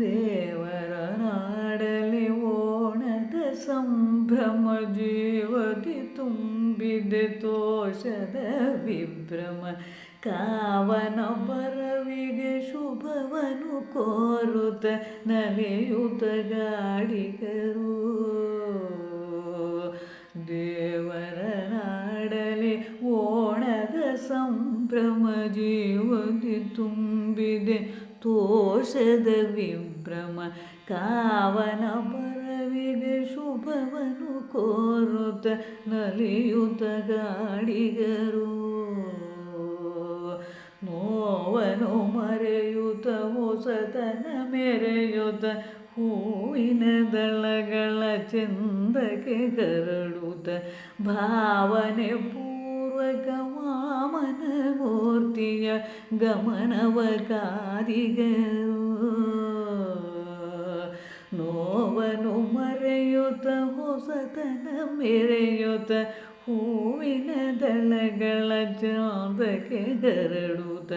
ದೇವರ ನಾಡಲಿ ಓಣದ ಸಂಭ್ರಮ ಜೀವದಿ ತುಂಬಿದೆ ತೋಷದ ವಿಭ್ರಮ. ಕಾವನ ಬರವಿಗೆ ಶುಭವನು ಕೋರುತ್ತ ನಲಿಯುತ ಗಾಡಿಗರು. ತೋಷದ ವಿಭ್ರಮ ಕಾವನ ಬರವಿಗೆ ಶುಭವನು ಕೋರುತ್ತ ನಲಿಯುತ ಗಾಡಿಗರು. ನೋವನು ಮರೆಯುತ ಹೊಸತನ ಮೆರೆಯುತ ಹೂವಿನ ದಳಗಳ ಚಂದಕ್ಕೆ ಕರಡುತ್ತ ಭಾವನೆ ಪೂರ್ವಕ ವಾಮನ ಮೂರ್ತಿಯ ಗಮನವ ಕಾದಿಗರು ನೋವನು ಮರೆಯುತ್ತ ಹೊಸತನ ಮೆರೆಯುತ್ತ ಹೂವಿನ ದಳಗಳ ಚಾಂದಕ್ಕೆ ಗರಡುತ್ತ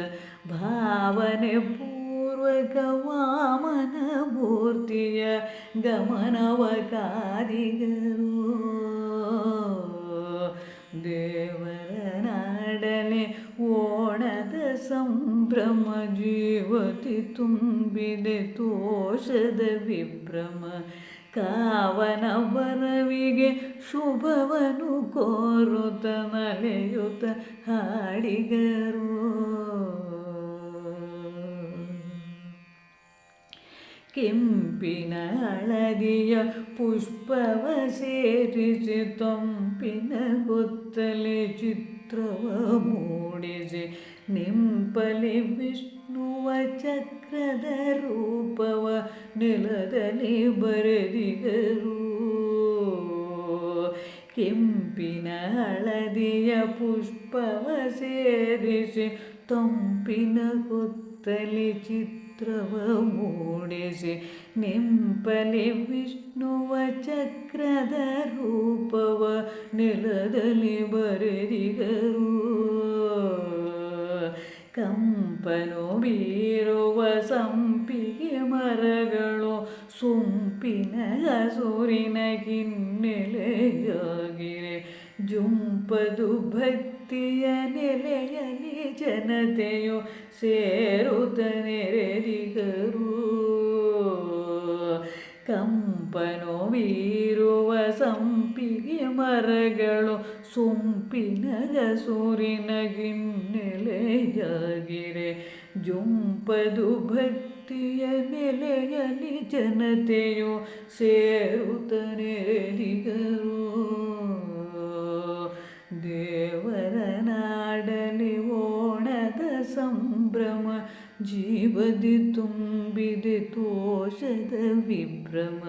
ಭಾವನೆ ಪೂರ್ವಕ ವಾಮನ ಮೂರ್ತಿಯ ಗಮನವ ಕಾದಿಗರು ದೇವರ ಸಂಭ್ರಮ ಜೀವತಿ ತುಂಬಿದೆ ತೋಷದ ವಿಭ್ರಮ. ಕಾವನ ಬರವಿಗೆ ಶುಭವನು ಕೋರುತ ನಲೆಯುತ ಹಾಡಿಗರು. ಕೆಂಪಿನ ಹಳದಿಯ ಪುಷ್ಪವ ಸೇರಿಸಿ ತಂಪಿನ ಗೊತ್ತಲೆ ಚಿತ್ರವ ಮೂಡಿಸಿ ನಿಂಪಲಿ ವಿಷ್ಣುವ ಚಕ್ರದ ರೂಪವ ನೆಲದಲ್ಲಿ ಬರೆದಿಗರು ಕೆಂಪಿನ ಹಳದಿಯ ಪುಷ್ಪವ ಸೇರಿಸಿ ತಂಪಿನ ಕೊತ್ತಲಿ ಚಿತ್ರವ ಮೂಡಿಸಿ ನಿಂಪಲಿ ವಿಷ್ಣುವ ಚಕ್ರದ ರೂಪವ ನೆಲದಲ್ಲಿ ಬರೆದಿಗರು ಕಂಪನು ಬೀರುವ ಸಂಪಿಗೆ ಮರಗಳು ಸೊಂಪಿನ ಹಸುರಿನ ಹಿನ್ನೆಲೆಯಾಗಿರೆ ಜುಂಪದು ಭಕ್ತಿಯ ನೆಲೆಯಲ್ಲಿ ಜನತೆಯು ಸೇರುತ್ತ ನೆರೆದಿಗರು ಕಂಪನು ಬೀರುವ ಸಂಪಿಗೆ ಮರಗಳು ಸೊಂಪಿನಗ ಸೂರಿನಗಿನ್ನೆಲೆಯಾಗಿರೆ ಜೊಂಪದು ಭಕ್ತಿಯ ನೆಲೆಯಲ್ಲಿ ಜನತೆಯು ಸೇರುತ್ತ ನೆರೆದಿಗರು ದೇವರ ಸಂಭ್ರಮ, ಜೀವದಿ ತುಂಬಿದೆ ತೋಷದ ವಿಭ್ರಮ.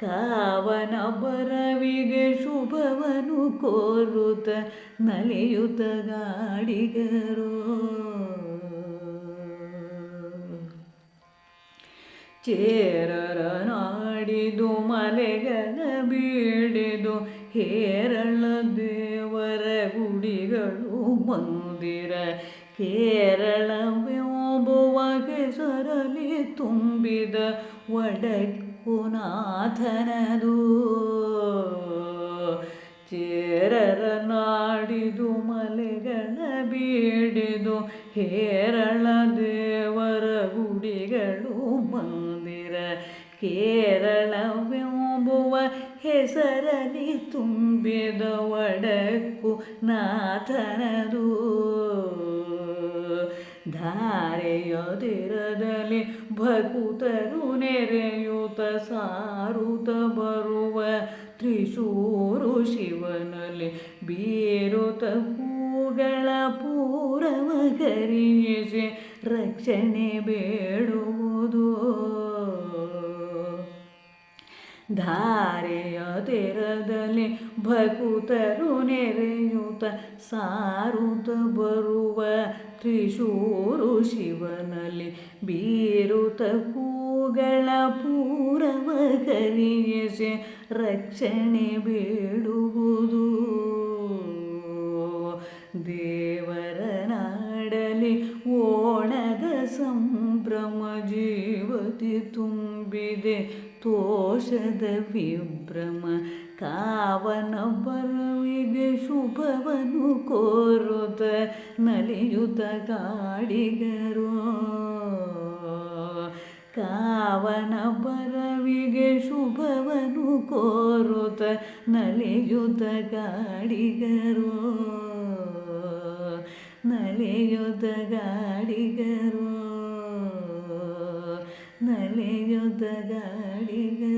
ಕಾವನ ಬರವಿಗೆ ಶುಭವನು ಕೋರುತ, ನಲಿಯುತ ಗಾಡಿಗರು. ಚೇರರ ನಾಡಿದು ಮಲೆಗಳ ಬೀಡಿದು, ಹೇರಳ ದೇವರ ಗುಡಿಗಳು ಮಂದಿರ. ಕೇರಳವೆಂಬುವ ಹೆಸರಲಿ ತುಂಬಿದ ಒಡಕುನಾಥನದು ನಾಥನದು ಚೇರರ ನಾಡಿದು ಮಲೆಗಳ ಬೀಡಿದು ಹೇರಳ ದೇವರ ಗುಡಿಗಳು ಮಂದಿರ ಕೇರಳವೆಂಬುವ ಹೆಸರಲಿ ತುಂಬಿದ ಒಡಕು ನಾಥನದು ಧಾರೆಯದಿರದಲ್ಲಿ ಭಕುತರು ನೆರೆಯುತ ಸಾರುತ ಬರುವ ತ್ರಿಶೂರು ಶಿವನಲ್ಲಿ ಬೀರುತ ಹೂಗಳ ಪೂರವ ಕರಿಯಿಸಿ ರಕ್ಷಣೆ ಬೇಡುವುದು. ಧಾರೆಯ ತೆರದಲ್ಲಿ ಭಕುತರು ನೆರೆಯುತ ಸಾರುತ ಬರುವ ತ್ರಿಶೂರು ಶಿವನಲ್ಲಿ ಬೀರುತ ಕೂಗಳ ಪೂರವ ಕರಿಯಸೆ ರಕ್ಷಣೆ ಬೇಡುವುದು. ದೇವರ ನಾಡಲಿ ಓಣದ ಸಂಭ್ರಮ ಜೀವತಿ ತುಂಬಿದೆ. ತೋಷದ ವಿಭ್ರಮ ಕಾವನ ಬರವಿಗೆ ಶುಭವನು ಕೋರುತ ನಲಿಯುತ ಗಾಡಿಗರು. ಬರವಿಗೆ ಶುಭವನು ಕೋರುತ ನಲಿಯುತ ಗಾಡಿಗರು. ನಲಿಯುತ ಗಾಡಿಗರು. ನಲಿಯುತ್ತ ಗಾಡಿಗರು